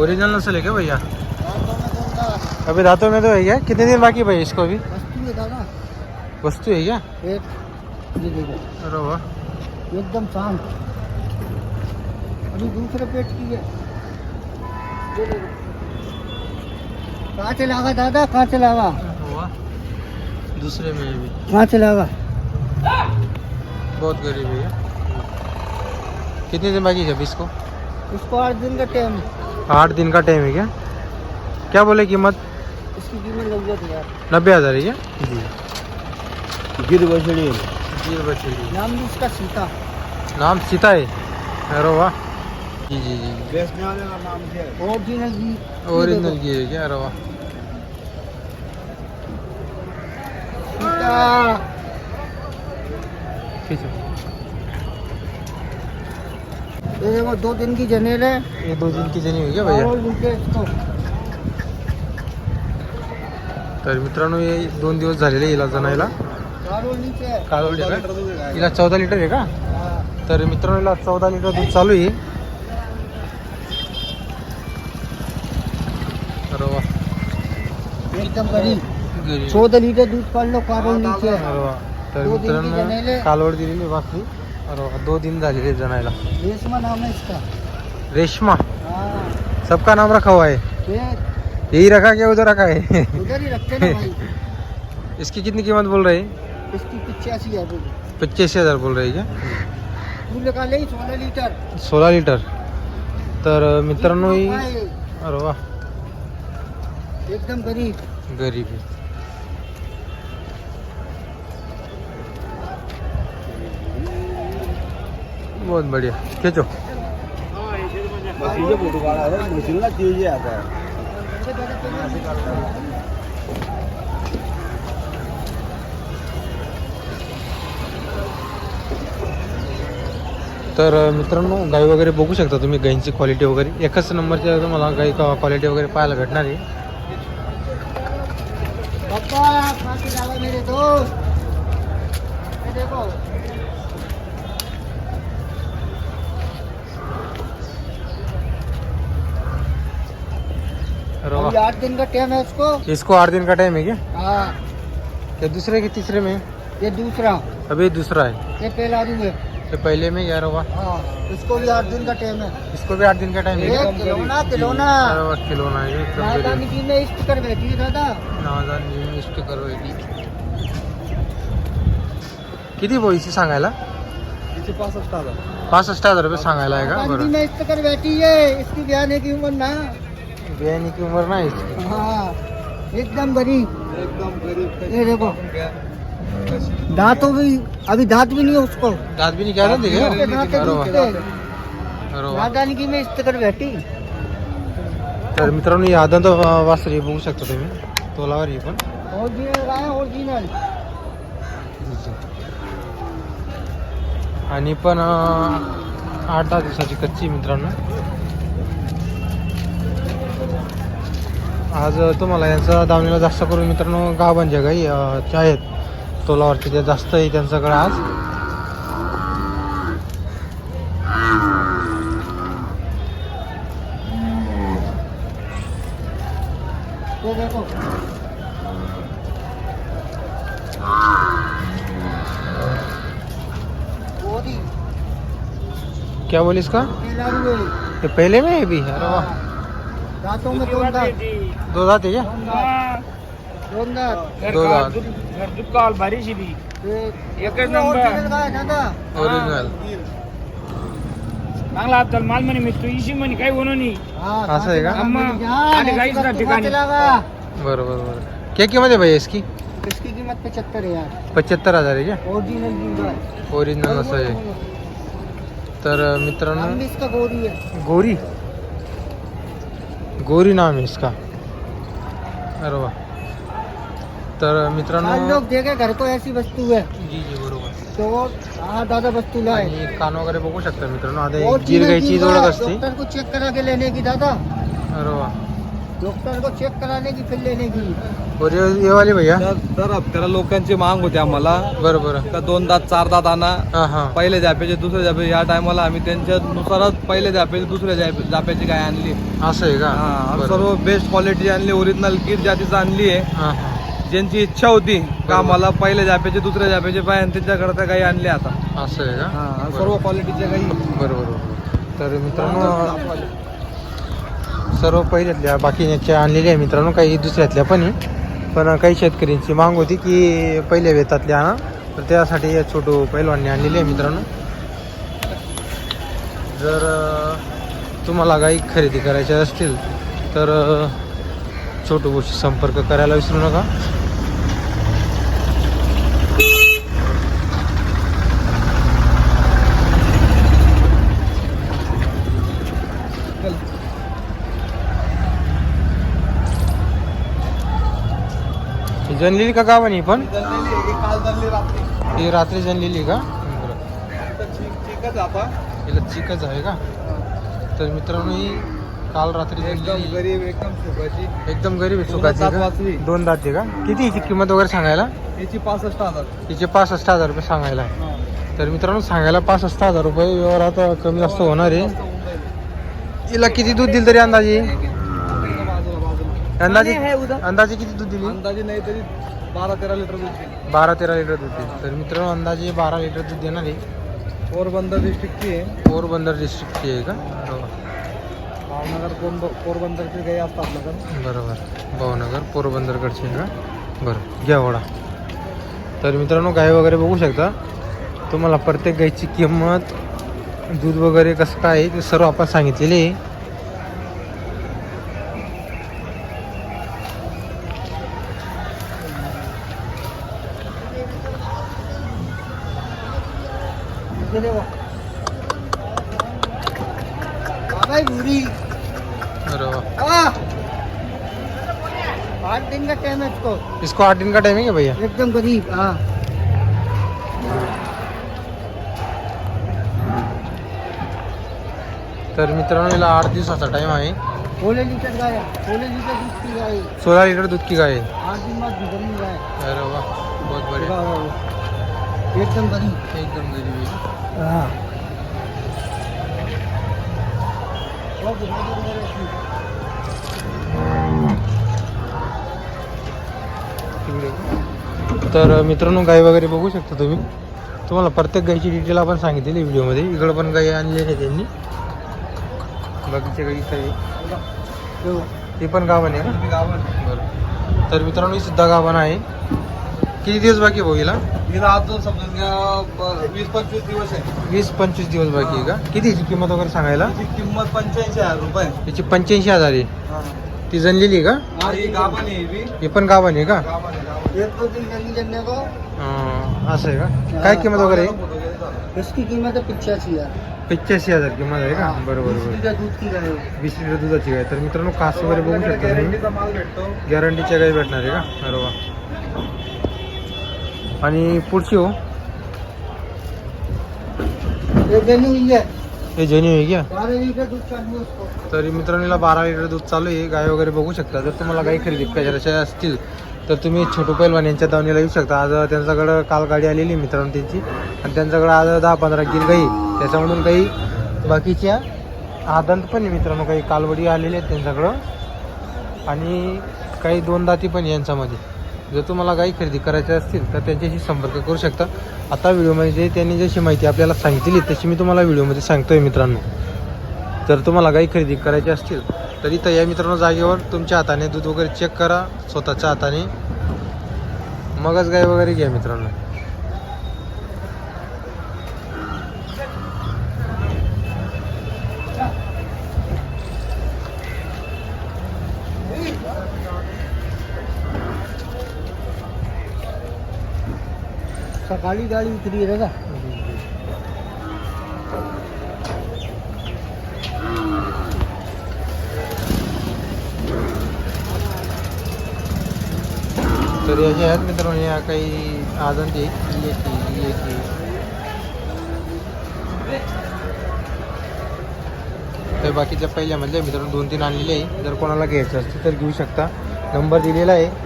Original से लेके भैया? दोनदा अभी दांतों में तो है क्या कितने दिन बाकी भैया इसको अभी? वस्तु है है क्या? एक ये देखो। अरे वाह। एकदम शांत। अभी दूसरे पेट की है। कहाँ चलावा दादा? कहाँ चलावा दूसरे में भी कहाँ चलावा बहुत गरीब है कितने दिन बाकी है इसको? इसको आठ दिन का टाइम आठ दिन का टाइम है क्या? क्या बोले कीमत? इसकी कीमत लग जाती है नब्बे हज़ार है क्या? जी। गिर बछड़ी जी बच्चे नाम भी इसका सीता। नाम सीता है? अरे वाह। जी जी जी। बेचने वाले का नाम क्या है? ओरिजिनल जी। ओरिजिनल की है क्या? अरे वाह। सीता। ये देखो दो दिन की जनेल है। ये दो दिन की जनी हुई क्या भैया? तर मित्रांनो हे दोन दिवस झालेले हिला जनायला. चारों नीचे है कालवडी का? हिला चौदा लिटर आहे का? तर मित्रांनो हिला चौदा लिटर दूध चालू आहे. चौदह लीटर दूध कर लो कारोल नीचे अरे वा. तर मित्रांनो जनेले. कालवड दिलेली बाकी. अरे दो दिन झालेले जनायला. रेशमा नाम है इसका रेशमा? हाँ. सबका नाम रखा हुआ है. यही रखा क्या उधर रखा है? उधर ही रखते ना भाई. इसकी कितनी कीमत बोल रहे हैं? इसकी पिचासी बोली हज़ार बोल रहे हैं दूध का ले? सोलह लीटर. क्या सोळा तर मित्रांनो अरे वा एकदम गरीब. गरीब बहुत बढ़िया। खींचो। तर मित्रांनो गाई वगैरे बघू शकता तुम्ही गाईंची क्वालिटी वगैरे. एकच नंबरची तुम्हाला गाई क्वालिटी वगैरे पाहायला भेटणार आहे. अभी आठ दिन का टाइम है उसको। इसको आठ दिन का टाइम है क्या? हाँ। क्या दूसरे के तीसरे में? ये दूसरा। अभी दूसरा है। ये पहला रू है। तो पहले में ग्यारह हुआ। हाँ इसको भी आठ दिन का टाइम है। इसको भी आठ दिन का टाइम है क्या? एक खिलौना खिलौना। खिलौना है एकदम जी में इष्ट कर बैठी है दादा किती बोईची सांगायला? पासष्ट हज़ार। पासष्ट हज़ार रुपये सांगायला आहे का? बरं. में इष्ट कर बैठी है। इसकी ब्याने की उम्र ना। बियाणी की उमर नाही इसकी. हाँ एकदम गरीब। एकदम गरीब ये देखो। दांतों भी अभी दांत भी नहीं है उसको। दात बी निघाला ते का? उसके दांत अरे वाह. दिखते अरे वाह. राजधानी की में इष्ट कर बैठी। तर मित्रांनो ही आदंत वासरी बघू शकता तुम्ही. तोलावर ही पण. ओरिजिनल गाय ओरिजिनल आणि पण अं, आठ दहा दिवसाची कच्ची आहे मित्रांनो. आज तुम्हाला यांचा दावणीला जास्त करून मित्रांनो गावांच्या गाई अं, त्या आहेत तोलावरती त्या जास्त आहे त्यांच्याकडे आज. क्या बोली इसका पहला ये पहले में है भी? अरे वाह। दांतों में दो दांत। दो दात है क्या? दो दांत। दो दात। काल भारीशी बी एक नंबर. ओरिजिनल चांगला आता माल म्हणे मी तू इशी म्हणे काही होणं नाही। हाँ असं आहे का? अम्मा, हाँ, आधी गाईच ना ठिकाणी. बरोबर बरोबर। क्या कीमत है भैया इसकी? इसकी कीमत पचहत्तर है यार। पचहत्तर हज़ार आहे क्या? ओरिजिनल दूध है। ओरिजिनल असं आहे तर मित्रांनो भी गोरी है। गोरी? गोरी नाम है इसका। अरे वाह। तर मित्रांनो लोग देखे घर को ऐसी वस्तू है। जी जी बरोबर। तो हाँ दादा वस्तु लाए। आणि कान वगैरे बघू शकता मित्रांनो आता एक गिर गायची है, असते। डॉक्टर को चेक करा के लेने की दादा। अरे वा डॉक्टर को चेक कराने की फिर लेने की. और ये ये वाली भैया. तर दर हप्त्याला लोकांची मांग होती आम्हाला. बरं बरं. का दोन दात चार दात आणा. हां हां. पहिले जाप्याचे दुसऱ्या जापे या टायमाला आम्ही त्यांच्यानुसारच पहिले जाप्याचे दुसऱ्या जाप- जाप्याची गाय आणली. असं आहे का? हा, बरं. सर्व बेस्ट क्वालिटी आणली. ओरिजिनल गिर जातीचं आणली आहे. हां हां. ज्यांची इच्छा होती का आम्हाला पहिले जाप्याचे दुसऱ्या जाप्याचे पाय आणि त्यांच्याकडे त्या गाई आणल्या आता. असं आहे का? हा. सर्व क्वालिटीच्या गाई बरोबर बरोबर तर मित्रांनो सर्व पहिल्यातल्या बाकीच्या आणलेल्या आहे मित्रांनो काही दुसऱ्यातल्या पण आहे. पण काही शेतकऱ्यांची मांग होती की पहिल्या वेतातल्या आणा तर त्यासाठी छोटू पहिलवानने आणलेली आहे मित्रांनो. जर तुम्हाला गाई खरेदी करायच्या असतील तर छोटू गोष्टी संपर्क करायला विसरू नका. जनलेली का गावानी पण? ही रात्री जनलेली का? आता आता. हिला चिकच आहे का? तर मित्रांनो ही काल रात्री एकदम. गरीब एकदम सुखाची. एकदम गरीब आहे दोन सुखाची दात का? दोन दाते का? किती हिची किंमत वगैरे सांगायला? याची पासष्ट हजार. हिचे पासष्ट हजार रुपये सांगायला. आहे. तर मित्रांनो सांगायला पासष्ट हजार रुपये व्यवहारात कमी जास्त होणार आहे. हिला किती दूध दिलं तरी अंदाजे? अंदाजे अंदाजे किती दूध दिली? अंदाजे नाही तरी बारा तेरा लिटर दूध देईल. बारा तेरा लिटर दूध दिली. तर मित्रांनो अंदाजे बारा लिटर दूध देणार आहे पोरबंदर डिस्ट्रिक्टची आहे. पोरबंदर डिस्ट्रिक्टची आहे का? बरोबर. भावनगर पोर पोरबंदरची गाई असतात आपल्याकडे बरोबर. भावनगर पोरबंदरकडची आहे का? बरं घ्या वडा. तर मित्रांनो गाय वगैरे बघू शकता. तुम्हाला प्रत्येक गायची किंमत दूध वगैरे कसं काय आहे ते सर्व आपण सांगितलेले आहे. आ! आठ दिन का टाइम है इसको इसको आठ दिन का टाइमिंग है भैया? एकदम गरीब हाँ. तर मित्रांनो याला आठ दिवसाचा टाइम आहे. सोलह लीटर गाय लीटर दूध की गाय सोळा लिटर दूध की गाय आठ दिन बाद गाय अरे वा बहुत बढिया. एकदम गरीब. एकदम गरीब आहे. हाँ है। तर मित्रांनो गाय वगैरे बघू शकता तुम्ही. तुम्हाला प्रत्येक गायची डिटेल आपण सांगितलेली व्हिडिओमध्ये. इकडं पण गाय आणलेली आहे त्यांनी. बाकीच्या गाई आहे. ती पण गावाने. बरं. तर मित्रांनो ही सुद्धा गावान आहे. किती दिवस बाकी आहे भाऊ हिला हिला अजून समजून घ्या ब- वीस पंचवीस दिवस आहे. वीस पंचवीस दिवस बाकी आहे का? किती हिची किंमत वगैरे सांगायला? तिची किंमत पंच्याऐंशी हजार रुपये. याची पंच्याऐंशी हजार आहे. ती जनलेली आहे का? हा, ही गाभण आहे ही. ही पण गावाने आहे का? गाभण आहे, गाभण. एक दो दिन जल्दी जलने को? अं, असं आहे का? काय किंमत वगैरे आहे? इसकी कीमत है पिचासी हजार. पंच्याऐंशी हजार किंमत आहे का? बरोबर बरोबर. दूध की गाय है। वीस लिटर दुधाची गाय तर मित्रांनो कास वगैरे बघू शकता तुम्ही. गॅरंटीचा माल भेटतो. गॅरंटीच्या गाई भेटणार आहे का? अरे वा. आणि पुढची हो. है जेन्यू आहे. क्या बारह लीटर दूध चाहिए उसको तरी मित्रांनो हिला बारा लिटर दूध चालू आहे. गाय वगैरे बघू शकता. जर तुम्हाला गाई खरेदी करायच्या असतील तर तुम्ही छोटू पैलवान यांच्या दावणीला येऊ शकता. आज त्यांच्याकडं काल गाडी आलेली मित्रांनो त्यांची. आणि त्यांच्याकडं आज दहा पंधरा गिर गाई त्याच्यामधून काही बाकीच्या आदंत पण आहे मित्रांनो. काही कालवडी आलेल्या आहेत त्यांच्याकडं. आणि काही दोन दाती पण यांच्यामध्ये. जर तुम्हाला गाई खरेदी करायच्या असतील तर त्यांच्याशी संपर्क करू शकता. आता व्हिडिओमध्ये जे त्यांनी जशी माहिती आपल्याला सांगितली तशी मी तुम्हाला व्हिडिओमध्ये सांगतोय मित्रांनो. जर तुम्हाला गाई खरेदी करायची असतील तर इथं या मित्रांनो जागेवर तुमच्या हाताने दूध वगैरे चेक करा स्वतःच्या हाताने. मगच गाय वगैरे घ्या मित्रांनो. सकाळी गाड़ी उतरी है का तर याचे आहेत मित्रांनो या काही आदंती ही एक तर बाकीच्या पहिल्यामधल्या मित्रांनो दोन तीन आणलेले आहे. जर कोणाला घ्यायचं असतील तर घेऊ शकता. नंबर दिलेला आहे.